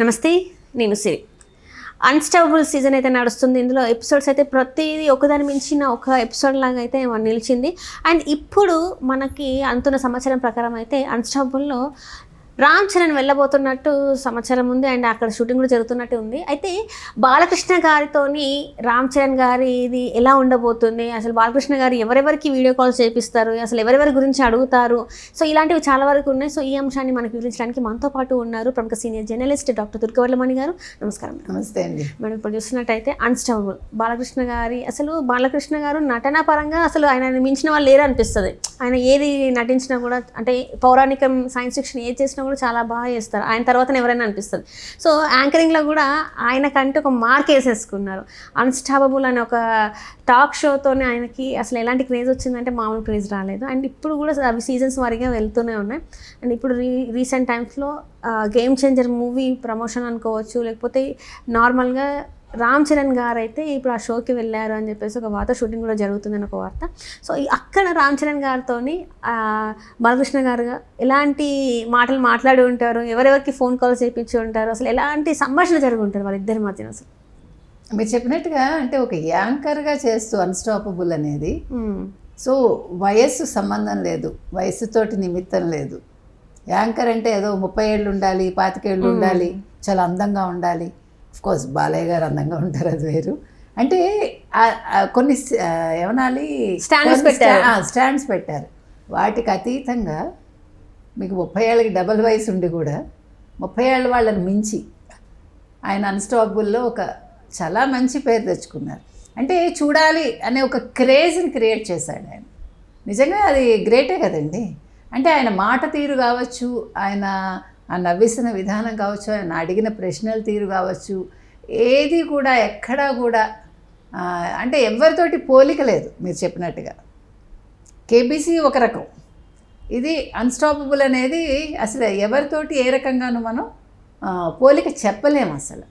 నమస్తే నేను సిరి. Unstable season అయితే నడుస్తుంది. ఇందులో ఎపిసోడ్స్ అయితే ప్రతిదీ ఒకదాని మించిన ఒక ఎపిసోడ్ లాగా అయితే నిలిచింది. అండ్ ఇప్పుడు మనకి అంతున్న సమాచారం ప్రకారం అయితే అన్స్టాబుల్లో రామ్ చరణ్ వెళ్ళబోతున్నట్టు సమాచారం ఉంది అండ్ అక్కడ షూటింగ్ కూడా జరుగుతున్నట్టు ఉంది. అయితే బాలకృష్ణ గారితోని రామ్ చరణ్ గారి ఇది ఎలా ఉండబోతుంది? అసలు బాలకృష్ణ గారు ఎవరెవరికి వీడియో కాల్స్ చేపిస్తారు? అసలు ఎవరెవరి గురించి అడుగుతారు? సో ఇలాంటివి చాలా వరకు ఉన్నాయి. సో ఈ అంశాన్ని మనకు వివరించడానికి మనతో పాటు ఉన్నారు ప్రముఖ సీనియర్ జర్నలిస్ట్ డాక్టర్ దుర్గవర్లమణి గారు. నమస్కారం నమస్తే అండి. మేడం ఇప్పుడు చూస్తున్నట్టయితే అన్స్టబుల్ బాలకృష్ణ గారి అసలు బాలకృష్ణ గారు నటనా పరంగా అసలు ఆయన మించిన వాళ్ళు లేరు అనిపిస్తుంది ఆయన ఏది నటించినా కూడా అంటే పౌరాణికం సైన్స్ ఫిక్షన్ ఏది చేసినా కూడా చాలా బాగా చేస్తారు. ఆయన తర్వాతనే ఎవరైనా అనిపిస్తుంది. సో యాంకరింగ్లో కూడా ఆయనకంటే ఒక మార్క్ వేసేసుకున్నారు. అన్స్టాపబుల్ అనే ఒక టాక్ షోతోనే ఆయనకి అసలు ఎలాంటి క్రేజ్ వచ్చిందంటే మామూలు క్రేజ్ రాలేదు. అండ్ ఇప్పుడు కూడా అవి సీజన్స్ వారిగా వెళ్తూనే ఉన్నాయి. అండ్ ఇప్పుడు రీ రీసెంట్ టైమ్స్లో గేమ్ చేంజర్ మూవీ ప్రమోషన్ అనుకోవచ్చు లేకపోతే నార్మల్గా రామ్ చరణ్ గారు అయితే ఇప్పుడు ఆ షోకి వెళ్ళారు అని చెప్పేసి ఒక వార్త షూటింగ్ కూడా జరుగుతుందని ఒక వార్త. సో అక్కడ రామ్ చరణ్ గారితో బాలకృష్ణ గారు ఎలాంటి మాటలు మాట్లాడి ఉంటారు? ఎవరెవరికి ఫోన్ కాల్స్ చేయించి ఉంటారు? అసలు ఎలాంటి సంభాషణ జరిగి ఉంటారు వాళ్ళిద్దరి మధ్యన అసలు? మీరు చెప్పినట్టుగా అంటే ఒక యాంకర్గా చేస్తూ అన్స్టాపబుల్ అనేది. సో వయస్సు సంబంధం లేదు. వయస్సుతోటి నిమిత్తం లేదు. యాంకర్ అంటే ఏదో ముప్పై ఏళ్ళు ఉండాలి పాతికేళ్ళు ఉండాలి చాలా అందంగా ఉండాలి. కోర్స్ బాలయ్య గారు అందంగా ఉంటారు అది వేరు. అంటే కొన్ని ఏమనాలి? కొన్ని పెట్టారు. స్టాండ్స్ పెట్టారు. వాటికి అతీతంగా మీకు ముప్పై ఏళ్ళకి డబల్ వయసు ఉండి కూడా ముప్పై ఏళ్ళ వాళ్ళని మించి ఆయన అన్స్టాపబుల్లో ఒక చాలా మంచి పేరు తెచ్చుకున్నారు. అంటే చూడాలి అనే ఒక క్రేజ్ని క్రియేట్ చేశాడు ఆయన. నిజంగా అది గ్రేటే కదండి. అంటే ఆయన మాట తీరు కావచ్చు ఆయన ఆ నవ్విస్తున్న విధానం కావచ్చు ఆయన అడిగిన ప్రశ్నల తీరు కావచ్చు ఏది కూడా ఎక్కడా కూడా అంటే ఎవరితోటి పోలిక లేదు మీరు చెప్పినట్టుగా. కేబీసీ ఒక రకం. ఇది అన్స్టాపబుల్ అనేది అసలు ఎవరితోటి ఏ రకంగానూ మనం పోలిక చెప్పలేము అసలు.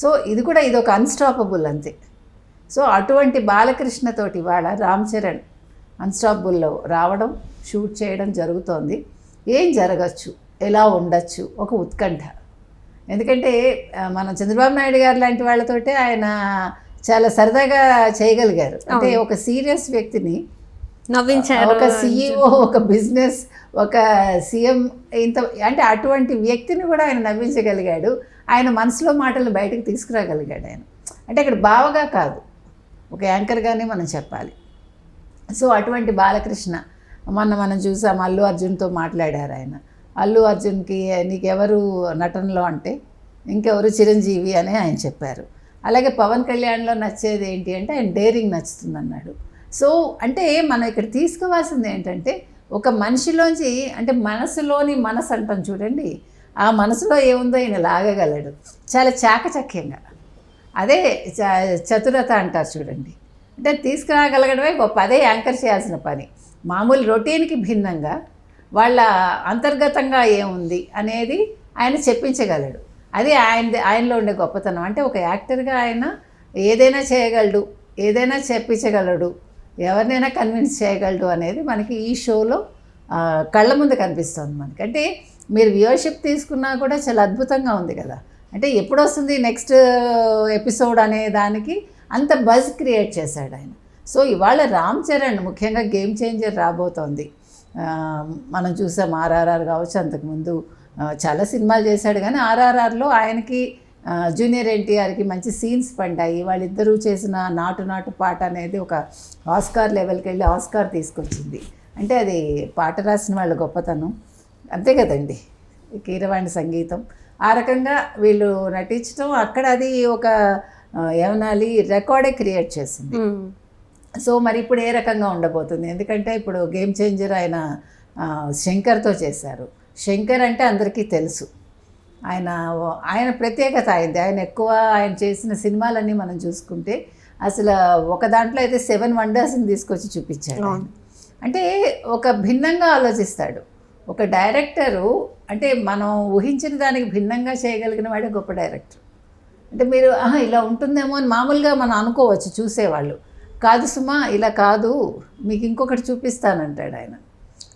సో ఇది కూడా ఇది ఒక అన్స్టాపబుల్ అంతే. సో అటువంటి బాలకృష్ణతోటి వాళ్ళ రామ్ చరణ్ అన్స్టాపబుల్లో రావడం షూట్ చేయడం జరుగుతోంది. ఏం జరగచ్చు? ఎలా ఉండొచ్చు? ఒక ఉత్కంఠ. ఎందుకంటే మనం చంద్రబాబు నాయుడు గారు లాంటి వాళ్ళతోటే ఆయన చాలా సరదాగా చేయగలిగారు. అంటే ఒక సీరియస్ వ్యక్తిని నవ్వించారు ఒక సీఈఓ ఒక బిజినెస్ ఒక సీఎం ఇంత అంటే అటువంటి వ్యక్తిని కూడా ఆయన నవ్వించగలిగాడు. ఆయన మనసులో మాటలు బయటకు తీసుకురాగలిగాడు ఆయన. అంటే ఇక్కడ బావగా కాదు. ఒక యాంకర్గానే మనం చెప్పాలి. సో అటువంటి బాలకృష్ణ మొన్న మనం చూసాం అల్లు అర్జున్తో మాట్లాడారు ఆయన. అల్లు అర్జున్కి నీకెవరు నటనలో అంటే ఇంకెవరు చిరంజీవి అని ఆయన చెప్పారు. అలాగే పవన్ కళ్యాణ్లో నచ్చేది ఏంటి అంటే ఆయన డేరింగ్ నచ్చుతుంది అన్నాడు సో అంటే మనం ఇక్కడ తీసుకోవాల్సింది ఏంటంటే ఒక మనిషిలోంచి అంటే మనసులోని మనసు అంటాం చూడండి ఆ మనసులో ఏముందో ఈయన లాగగలడు. చాలా చాకచక్యంగా. అదే చ- చతురత అంటారు చూడండి. అంటే తీసుకురాగలగడమే గొప్ప. అదే యాంకర్ చేయాల్సిన పని. మామూలు రొటీన్కి భిన్నంగా వాళ్ళ అంతర్గతంగా ఏముంది అనేది ఆయన చెప్పించగలడు. అది ఆయన ఆయనలో ఉండే గొప్పతనం. అంటే ఒక యాక్టర్గా ఆయన ఏదైనా చేయగలడు ఏదైనా చెప్పించగలడు ఎవరినైనా కన్విన్స్ చేయగలడు అనేది మనకి ఈ షోలో కళ్ళ ముందు కనిపిస్తుంది మనకి. అంటే మీరు వ్యూవర్షిప్ తీసుకున్నా కూడా చాలా అద్భుతంగా ఉంది కదా. అంటే ఎప్పుడు వస్తుంది నెక్స్ట్ ఎపిసోడ్ అనే దానికి అంత బజ్ క్రియేట్ చేశాడు ఆయన. సో ఇవాళ రామ్ చరణ్ ముఖ్యంగా గేమ్ చేంజర్ రాబోతోంది. మనం చూసాం ఆర్ఆర్ఆర్ కావచ్చు అంతకుముందు చాలా సినిమాలు చేశాడు. కానీ ఆర్ఆర్ఆర్లో ఆయనకి జూనియర్ ఎన్టీఆర్కి మంచి సీన్స్ పడ్డాయి వాళ్ళిద్దరూ చేసిన నాటు నాటు పాట అనేది ఒక ఆస్కార్ లెవెల్కి వెళ్ళి ఆస్కార్ తీసుకొచ్చింది. అంటే అది పాట రాసిన వాళ్ళ గొప్పతనం. అంతే కదండి. కీరవాణి సంగీతం. ఆ రకంగా వీళ్ళు నటించడం అక్కడ అది ఒక ఏమనాలి రికార్డే క్రియేట్ చేసింది. సో మరి ఇప్పుడు ఏ రకంగా ఉండబోతుంది? ఎందుకంటే ఇప్పుడు గేమ్ చేంజర్ ఆయన శంకర్తో చేశారు. శంకర్ అంటే అందరికీ తెలుసు. ఆయన ఆయన ప్రత్యేకత అయింది ఆయన ఎక్కువ ఆయన చేసిన సినిమాలన్నీ మనం చూసుకుంటే అసలు ఒక దాంట్లో అయితే సెవెన్ వండర్స్ని తీసుకొచ్చి చూపించాడు. అంటే ఒక భిన్నంగా ఆలోచిస్తాడు. ఒక డైరెక్టరు అంటే మనం ఊహించిన దానికి భిన్నంగా చేయగలిగిన వాడే గొప్ప డైరెక్టర్. అంటే మీరు ఆహా ఇలా ఉంటుందేమో అని మామూలుగా మనం అనుకోవచ్చు చూసేవాళ్ళు. కాదు సుమా ఇలా కాదు. మీకు ఇంకొకటి చూపిస్తానంటాడు ఆయన.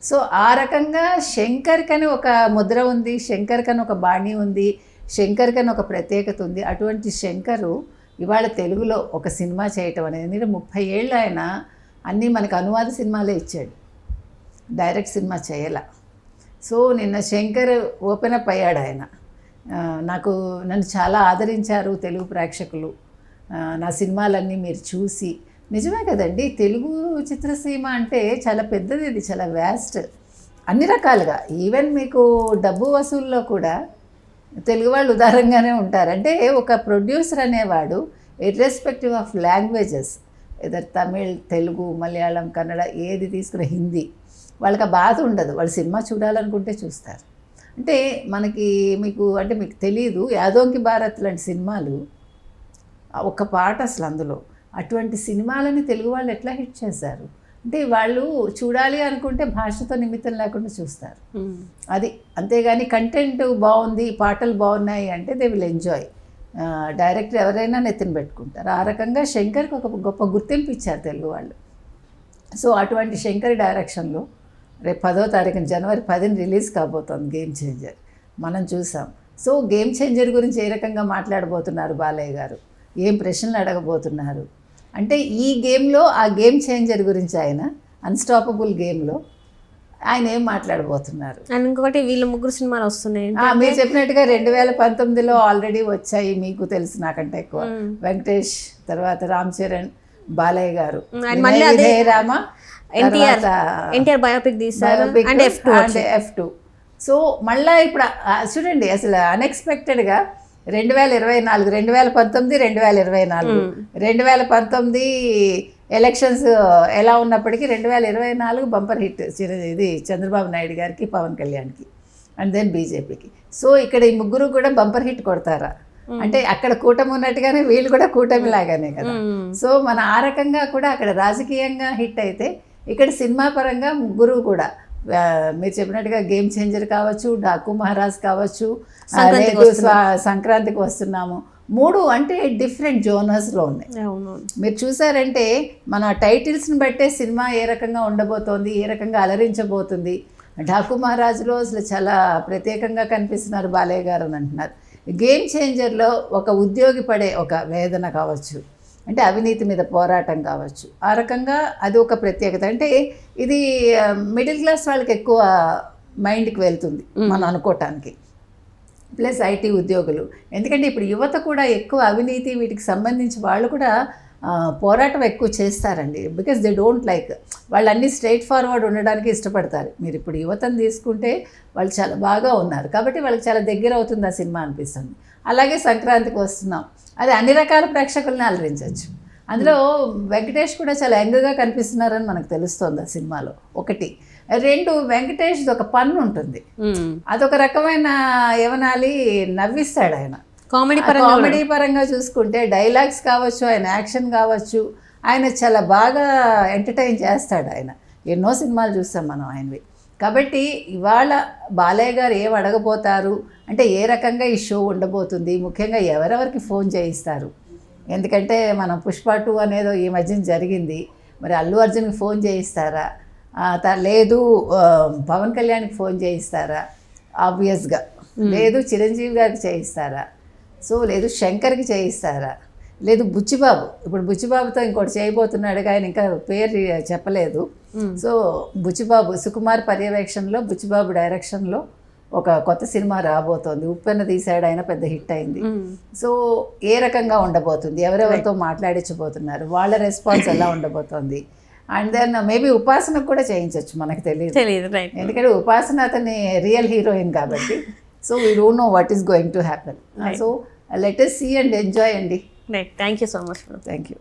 సో ఆ రకంగా శంకర్ కని ఒక ముద్ర ఉంది శంకర్ కని ఒక బాణి ఉంది శంకర్ కని ఒక ప్రత్యేకత ఉంది. అటువంటి శంకరు ఇవాళ తెలుగులో ఒక సినిమా చేయటం అనేది ఎందుకంటే ముప్పై ఏళ్ళు ఆయన అన్నీ మనకు అనువాద సినిమాలే ఇచ్చాడు. డైరెక్ట్ సినిమా చేయాల. సో నిన్న శంకర్ ఓపెన్ అప్ అయ్యాడు ఆయన. నాకు నన్ను చాలా ఆదరించారు తెలుగు ప్రేక్షకులు. నా సినిమాలన్నీ మీరు చూసి నిజమే కదండి. తెలుగు చిత్రసీమ అంటే చాలా పెద్దది ఇది చాలా వ్యాస్ట్ అన్ని రకాలుగా. ఈవెన్ మీకు డబ్బు వసూల్లో కూడా తెలుగు వాళ్ళు ఉదారంగానే ఉంటారు. అంటే ఒక ప్రొడ్యూసర్ అనేవాడు irrespective of languages either Tamil Telugu Malayalam Kannada ఏది తీసుకున్న హిందీ వాళ్ళకి ఆ బాధ ఉండదు. వాళ్ళు సినిమా చూడాలనుకుంటే చూస్తారు. అంటే మనకి మీకు అంటే మీకు తెలియదు యాదోంకి భారత్ లాంటి సినిమాలు ఒక ఒక్క పాట అసలు అందులో. అటువంటి సినిమాలని తెలుగు వాళ్ళు ఎట్లా హిట్ చేశారు? అంటే వాళ్ళు చూడాలి అనుకుంటే భాషతో నిమిత్తం లేకుండా చూస్తారు. అది అంతేగాని కంటెంట్ బాగుంది పాటలు బాగున్నాయి అంటే దే విల్ ఎంజాయ్ డైరెక్టర్ ఎవరైనా నెత్తిన పెట్టుకుంటారు. ఆ రకంగా శంకర్కి ఒక గొప్ప గుర్తింపు ఇచ్చారు తెలుగు వాళ్ళు. సో అటువంటి శంకర్ డైరెక్షన్లో రేపు పదో తారీఖున జనవరి పదిని రిలీజ్ కాబోతోంది గేమ్ చేంజర్ మనం చూసాం. సో గేమ్ చేంజర్ గురించి ఏ రకంగా మాట్లాడబోతున్నారు బాలయ్య గారు? ఏం ప్రశ్నలు అడగబోతున్నారు? అంటే ఈ గేమ్లో ఆ గేమ్ చేంజర్ గురించి ఆయన అన్స్టాపబుల్ గేమ్లో ఆయన ఏం మాట్లాడబోతున్నారు? అండ్ ఇంకొకటి వీళ్ళ ముగ్గురు సినిమాలు వస్తున్నాయి. మీరు చెప్పినట్టుగా రెండు వేల పంతొమ్మిదిలో ఆల్రెడీ వచ్చాయి మీకు తెలుసు నాకంటే ఎక్కువ. వెంకటేష్ తర్వాత రామ్ చరణ్ బాలయ్య గారు. రామ ఎన్టీఆర్. ఎన్టీఆర్ బయోపిక్ తీశారు. అండ్ ఎఫ్ టూ సో మళ్ళా ఇప్పుడు చూడండి అసలు అన్ఎక్స్పెక్టెడ్గా రెండు వేల ఇరవై నాలుగు రెండు వేల పంతొమ్మిది రెండు వేల ఇరవై నాలుగు. రెండు వేల పంతొమ్మిది ఎలక్షన్స్ ఎలా ఉన్నప్పటికీ రెండు వేల ఇరవై నాలుగు బంపర్ హిట్ ఇది చంద్రబాబు నాయుడు గారికి పవన్ కళ్యాణ్కి అండ్ దెన్ బీజేపీకి. సో ఇక్కడ ఈ ముగ్గురు కూడా బంపర్ హిట్ కొడతారా? అంటే అక్కడ కూటమి ఉన్నట్టుగానే వీళ్ళు కూడా కూటమి లాగానే కదా. సో మన ఆ రకంగా కూడా అక్కడ రాజకీయంగా హిట్ అయితే ఇక్కడ సినిమా పరంగా ముగ్గురు కూడా మీరు చెప్పినట్టుగా గేమ్ చేంజర్ కావచ్చు డాకు మహారాజ్ కావచ్చు సంక్రాంతికి వస్తున్నాము. మూడు అంటే డిఫరెంట్ జోనర్స్లో ఉన్నాయి. మీరు చూసారంటే మన టైటిల్స్ని బట్టే సినిమా ఏ రకంగా ఉండబోతోంది ఏ రకంగా అలరించబోతుంది. డాకు మహారాజులో అసలు చాలా ప్రత్యేకంగా కనిపిస్తున్నారు బాలయ్య గారు అని అంటున్నారు. గేమ్ చేంజర్లో ఒక ఉద్యోగి పడే ఒక వేదన కావచ్చు. అంటే అవినీతి మీద పోరాటం కావచ్చు. ఆ రకంగా అది ఒక ప్రత్యేకత. అంటే ఇది మిడిల్ క్లాస్ వాళ్ళకి ఎక్కువ మైండ్కి వెళ్తుంది మనం అనుకోవటానికి ప్లస్ ఐటీ ఉద్యోగులు. ఎందుకంటే ఇప్పుడు యువత కూడా ఎక్కువ అవినీతి వీటికి సంబంధించి వాళ్ళు కూడా పోరాటం ఎక్కువ చేస్తారండి. బికాస్ దే డోంట్ లైక్ వాళ్ళు అన్ని స్ట్రైట్ ఫార్వర్డ్ ఉండడానికి ఇష్టపడతారు. మీరు ఇప్పుడు యువతను తీసుకుంటే వాళ్ళు చాలా బాగా ఉన్నారు. కాబట్టి వాళ్ళకి చాలా దగ్గర అవుతుంది ఆ సినిమా అనిపిస్తుంది. అలాగే సంక్రాంతికి వస్తున్నాం. అది అన్ని రకాల ప్రేక్షకుల్ని అలరించవచ్చు అందులో వెంకటేష్ కూడా చాలా యంగ్గా కనిపిస్తున్నారని మనకు తెలుస్తుంది ఆ సినిమాలో. ఒకటి. రెండు వెంకటేష్ ఒక పన్ను ఉంటుంది. అదొక రకమైన ఏమనాలి నవ్విస్తాడు ఆయన. కామెడీ ఆ కామెడీ పరంగా చూసుకుంటే డైలాగ్స్ కావచ్చు ఆయన యాక్షన్ కావచ్చు ఆయన చాలా బాగా ఎంటర్టైన్ చేస్తాడు ఆయన. ఎన్నో సినిమాలు చూస్తాం మనం ఆయనవి. కాబట్టి ఇవాళ బాలయ్య గారు ఏం అడగబోతారు? అంటే ఏ రకంగా ఈ షో ఉండబోతుంది? ముఖ్యంగా ఎవరెవరికి ఫోన్ చేయిస్తారు? ఎందుకంటే మనం పుష్ప టూ అనేదో ఈ మధ్యన జరిగింది. మరి అల్లు అర్జున్కి ఫోన్ చేయిస్తారా? లేదు పవన్ కళ్యాణ్కి ఫోన్ చేయిస్తారా? ఆబ్వియస్గా. లేదు చిరంజీవి గారికి చేయిస్తారా? సో లేదు శంకర్కి చేయిస్తారా? లేదు బుచ్చిబాబు. ఇప్పుడు బుచ్చిబాబుతో ఇంకోటి చేయబోతున్నాడు ఆయన ఇంకా పేరు చెప్పలేదు. సో బుచ్చిబాబు సుకుమార్ పర్యవేక్షణలో బుచ్చిబాబు డైరెక్షన్లో ఒక కొత్త సినిమా రాబోతోంది. ఉప్పెన్న తీసాడు ఆయన పెద్ద హిట్ అయింది. సో ఏ రకంగా ఉండబోతుంది? ఎవరెవరితో మాట్లాడించబోతున్నారు? వాళ్ళ రెస్పాన్స్ ఎలా ఉండబోతోంది? అండ్ దెన్ మేబీ ఉపాసనకు కూడా చేయించవచ్చు మనకు తెలియదు. ఎందుకంటే ఉపాసన అతని రియల్ హీరోయిన్ కాబట్టి. So we don't know what is going to happen. So let see and enjoy అండి thank you so much thank you